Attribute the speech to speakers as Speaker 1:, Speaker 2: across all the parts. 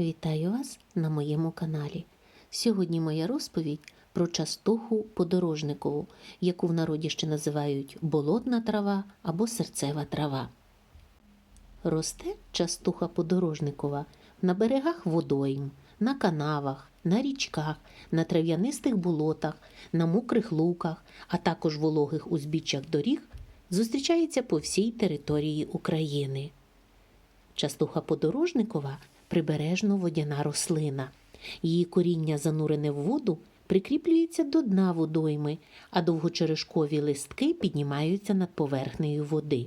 Speaker 1: Вітаю вас на моєму каналі. Сьогодні моя розповідь про частуху подорожникову, яку в народі ще називають болотна трава або серцева трава. Росте частуха подорожникова на берегах водойм, на канавах, на річках, на трав'янистих болотах, на мокрих луках, а також вологих узбіччях доріг, зустрічається по всій території України. Частуха подорожникова прибережно водяна рослина. Її коріння, занурене в воду, прикріплюється до дна водойми, а довгочерешкові листки піднімаються над поверхнею води.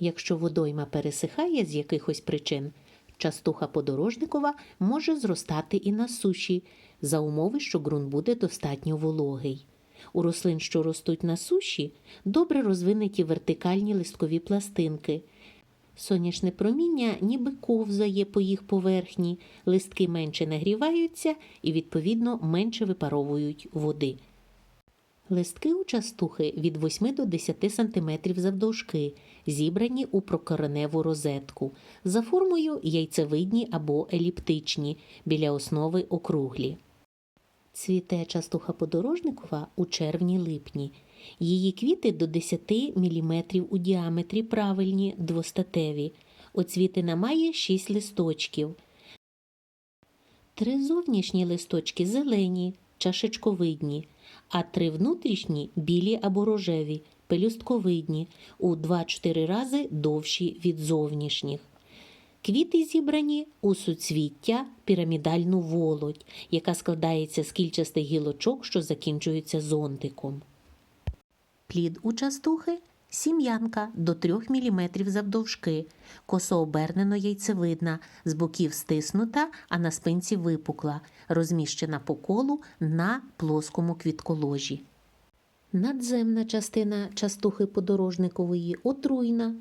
Speaker 1: Якщо водойма пересихає з якихось причин, частуха подорожникова може зростати і на суші, за умови, що ґрунт буде достатньо вологий. У рослин, що ростуть на суші, добре розвинуті вертикальні листкові пластинки. Сонячне проміння ніби ковзає по їх поверхні, листки менше нагріваються і, відповідно, менше випаровують води. Листки у частухи від 8 до 10 см завдовжки, зібрані у прокореневу розетку, за формою яйцевидні або еліптичні, біля основи округлі. Цвіте частуха подорожникова у червні-липні. Її квіти до 10 мм у діаметрі правильні, двостатеві. Оцвітина має 6 листочків. Три зовнішні листочки зелені, чашечковидні, а три внутрішні білі або рожеві, пелюстковидні, у 2-4 рази довші від зовнішніх. Квіти зібрані у суцвіття пірамідальну володь, яка складається з кільчастих гілочок, що закінчуються зонтиком. Плід у частухи сім'янка до 3 мм завдовжки, косообернено яйцевидна, з боків стиснута, а на спинці випукла, розміщена по колу на плоскому квітколожі. Надземна частина частухи подорожникової отруйна,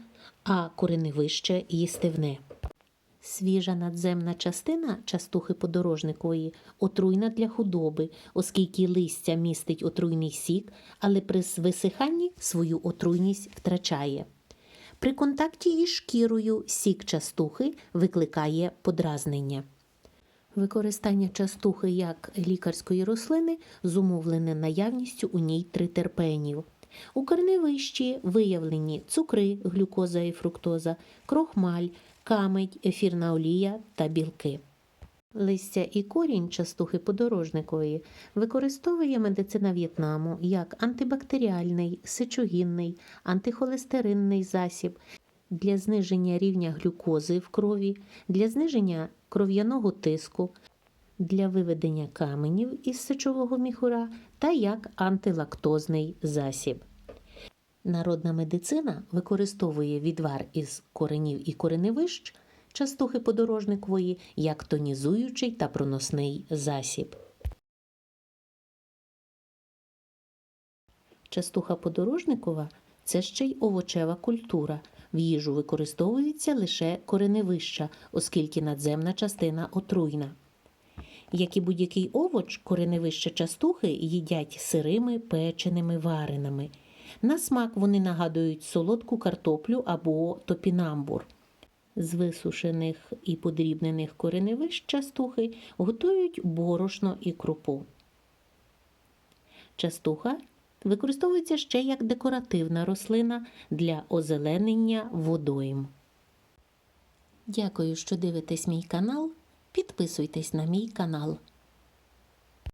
Speaker 1: а кореневище їстивне. Свіжа надземна частина частухи подорожникової отруйна для худоби, оскільки листя містить отруйний сік, але при висиханні свою отруйність втрачає. При контакті із шкірою сік частухи викликає подразнення. Використання частухи як лікарської рослини зумовлене наявністю у ній тритерпенів. У корневищі виявлені цукри, глюкоза і фруктоза, крохмаль, камедь, ефірна олія та білки. Листя і корінь частухи подорожникової використовує медицина В'єтнаму як антибактеріальний, сечогінний, антихолестеринний засіб для зниження рівня глюкози в крові, для зниження кров'яного тиску, для виведення каменів із сечового міхура та як антилактозний засіб. Народна медицина використовує відвар із коренів і кореневищ частухи подорожникової як тонізуючий та проносний засіб. Частуха подорожникова це ще й овочева культура. В їжу використовується лише кореневища, оскільки надземна частина отруйна. Як і будь-який овоч, кореневища частухи їдять сирими, печеними, вареними. На смак вони нагадують солодку картоплю або топінамбур. З висушених і подрібнених кореневищ частухи готують борошно і крупу. Частуха використовується ще як декоративна рослина для озеленення водойм. Дякую, що дивитесь мій канал. Підписуйтесь на мій канал.